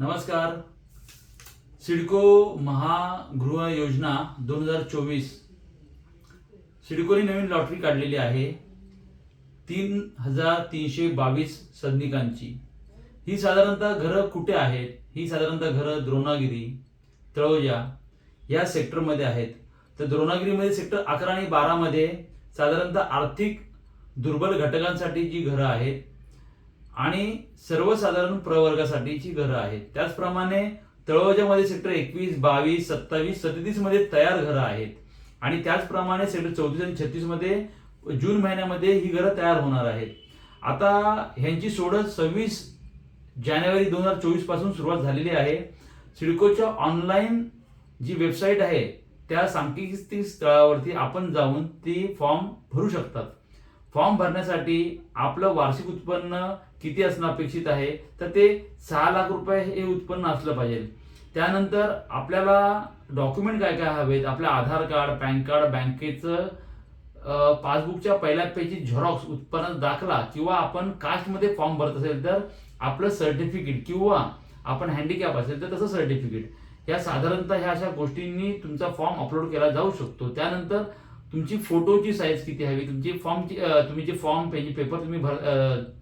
नमस्कार. सिडको महागृह योजना दोन हजार चोवीस. सिडकोने नवीन लॉटरी काढलेली आहे. तीन हजार तीनशे बावीस सदनिकांची ही साधारणतः घरं कुठे आहेत? ही साधारणतः घरं द्रोणागिरी तळोजा या सेक्टरमध्ये आहेत. तर द्रोणागिरीमध्ये सेक्टर अकरा आणि बारामध्ये साधारणतः आर्थिक दुर्बल घटकांसाठी जी घरं आहेत आणि सर्वसाधारण प्रवर्गासाठीची घरं आहेत. त्याचप्रमाणे तळोजामध्ये सेक्टर एकवीस बावीस सत्तावीस सदतीसमध्ये तयार घरं आहेत. आणि त्याचप्रमाणे सेक्टर चौतीस आणि छत्तीसमध्ये जून महिन्यामध्ये ही घरं तयार होणार आहेत. आता ह्यांची सोडत सव्वीस जानेवारी दोन हजार चोवीसपासून सुरुवात झालेली आहे. सिडकोच्या ऑनलाईन जी वेबसाईट आहे त्या सांकेतिक स्थळावरती आपण जाऊन ती फॉर्म भरू शकतात. फॉर्म भरण्यासाठी आपलं वार्षिक उत्पन्न किती असणं अपेक्षित आहे? तर ते सहा लाख रुपये हे उत्पन्न असलं पाहिजे. त्यानंतर आपल्याला डॉक्युमेंट काय काय हवेत? आपलं आधार कार्ड पॅन कार्ड बँकेचं पासबुकच्या पहिल्या पेजी झेरॉक्स उत्पन्न दाखला किंवा आपण कास्टमध्ये फॉर्म भरत असेल तर आपलं सर्टिफिकेट किंवा आपण हँडिकॅप असेल तर तसं सर्टिफिकेट. या साधारणतः ह्या अशा गोष्टींनी तुमचा फॉर्म अपलोड केला जाऊ शकतो. त्यानंतर तुमची फोटोची साईज किती हवी? तुमची फॉर्मची तुम्ही जे फॉर्म पेज पेपर तुम्ही भर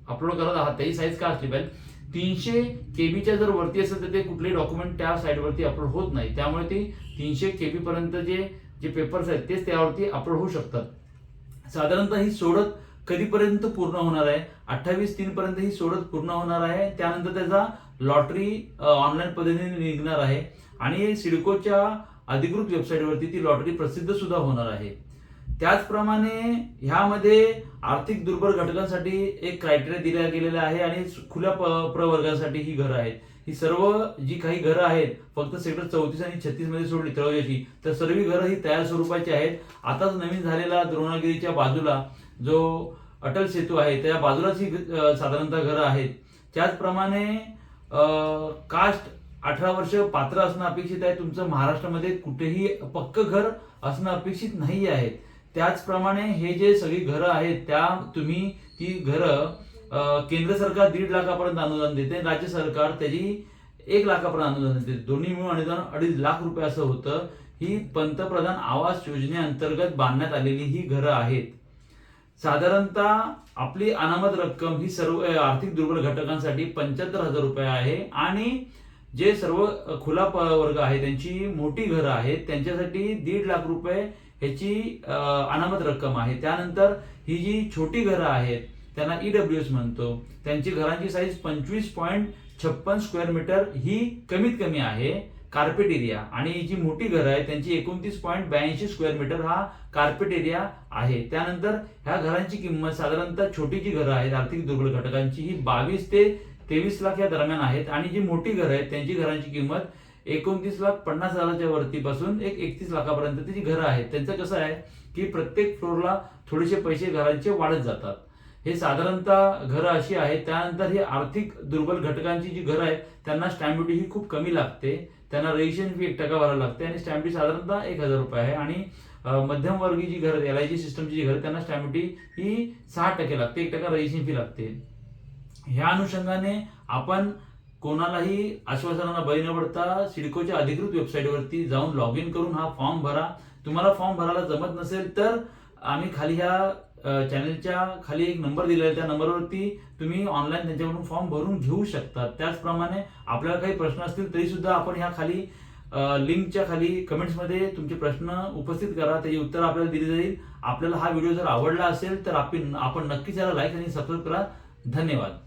अपलोड करत आहात त्याची साईज काय असली पाहिजे तीनशे केबीच्या जर वरती असेल तर ते कुठलेही डॉक्युमेंट त्या साईटवरती अपलोड होत नाही. त्यामुळे ते तीनशे केबी पर्यंत जे जे पेपर्स आहेत तेच त्यावरती अपलोड होऊ शकतात. साधारणतः ही सोडत कधीपर्यंत पूर्ण होणार आहे? अठ्ठावीस तीन पर्यंत ही सोडत पूर्ण होणार आहे. त्यानंतर त्याचा लॉटरी ऑनलाईन पद्धतीने निघणार आहे. आणि सिडकोच्या अधिकृत वेबसाईटवरती ती लॉटरी प्रसिद्ध सुद्धा होणार आहे. त्याचप्रमाणे ह्यामध्ये आर्थिक दुर्बल घटकांसाठी एक क्रायटेरिया दिला गेलेला आहे आणि खुल्या प्रवर्गासाठी ही घरं आहेत. ही सर्व जी काही घरं आहेत फक्त सेक्टर चौतीस आणि छत्तीसमध्ये सोडली तळोजाची तर सर्व घरं ही तयार स्वरूपाची आहेत. आताच नवीन झालेला द्रोणागिरीच्या बाजूला जो अटल सेतू आहे त्या बाजूलाच ही साधारणतः घरं आहेत. त्याचप्रमाणे कास्ट अठरा वर्ष पात्र असणं अपेक्षित आहे. तुमचं महाराष्ट्रामध्ये कुठेही पक्क घर असणं अपेक्षित नाही आहे त्याचप्रमाणे हे जे सगळी घरं आहेत त्या तुम्ही ती घरं केंद्र सरकार दीड लाखापर्यंत अनुदान देते राज्य सरकार त्याची एक लाखापर्यंत अनुदान देते. दोन्ही मिळून अनुदान अडीच लाख रुपये असं होतं. ही पंतप्रधान आवास योजनेअंतर्गत बांधण्यात आलेली ही घरं आहेत. साधारणतः आपली अनामत रक्कम ही सर्व आर्थिक दुर्बल घटकांसाठी पंच्याहत्तर हजार रुपये आहे आणि जे सर्व खुला वर्ग आहे त्यांची मोठी घरं आहेत त्यांच्यासाठी दीड लाख रुपये ह्याची अनामत रक्कम आहे. त्यानंतर ही जी छोटी घरं आहेत त्यांना ईडब्ल्यू एस म्हणतो. त्यांची घरांची साईज पंचवीस पॉईंट छप्पन स्क्वेअर मीटर ही कमीत कमी आहे. कार्पेट एरिया आणि जी मोठी घरं आहेत त्यांची एकोणतीस पॉईंट ब्याऐंशी स्क्वेअर मीटर हा कार्पेट एरिया आहे. त्यानंतर ह्या घरांची किंमत साधारणतः छोटी जी घरं आहेत आर्थिक दुर्बल घटकांची ही बावीस ते तेवीस लाख या दरम्यान आहेत. आणि जी मोठी घरं आहेत त्यांची घरांची किंमत एकोणतीस लाख पन्नास हजाराच्या वरतीपासून एक एकतीस लाखापर्यंत त्याची घरं आहेत. त्यांचं कसं आहे की प्रत्येक फ्लोअरला थोडेसे पैसे घरांचे वाढत जातात. हे साधारणतः घरं अशी आहेत त्यानंतर ही आर्थिक दुर्बल घटकांची जी घरं आहेत त्यांना स्टॅम्प ड्युटी ही खूप कमी लागते. त्यांना रजिस्ट्रेशन फी एक टक्का भरायला लागते आणि स्टॅम्प ड्युटी साधारणतः एक हजार रुपये आहे. आणि मध्यमवर्गीय जी घरं एल आय जी सिस्टमची जी घरं त्यांना स्टॅम्प ड्युटी ही सहा टक्के लागते एक टक्का रजिस्ट्रेशन फी लागते. ह्या अनुषंगाने आपण कोणालाही आश्वासनाला बळी न पडता सिडकोच्या अधिकृत वेबसाईटवरती जाऊन लॉग इन करून हा फॉर्म भरा. तुम्हाला फॉर्म भरायला जमत नसेल तर आम्ही खाली ह्या चॅनलच्या खाली एक नंबर दिलेला आहे. त्या नंबरवरती तुम्ही ऑनलाईन त्यांच्याकडून फॉर्म भरून घेऊ शकता. त्याचप्रमाणे आपल्याला काही प्रश्न असतील तरी सुद्धा आपण ह्या खाली लिंकच्या खाली कमेंट्समध्ये तुमचे प्रश्न उपस्थित करा. त्याची उत्तर आपल्याला दिली जाईल. आपल्याला हा व्हिडिओ जर आवडला असेल तर आपण आपण नक्कीच याला लाईक आणि सबस्क्राईब करा. धन्यवाद.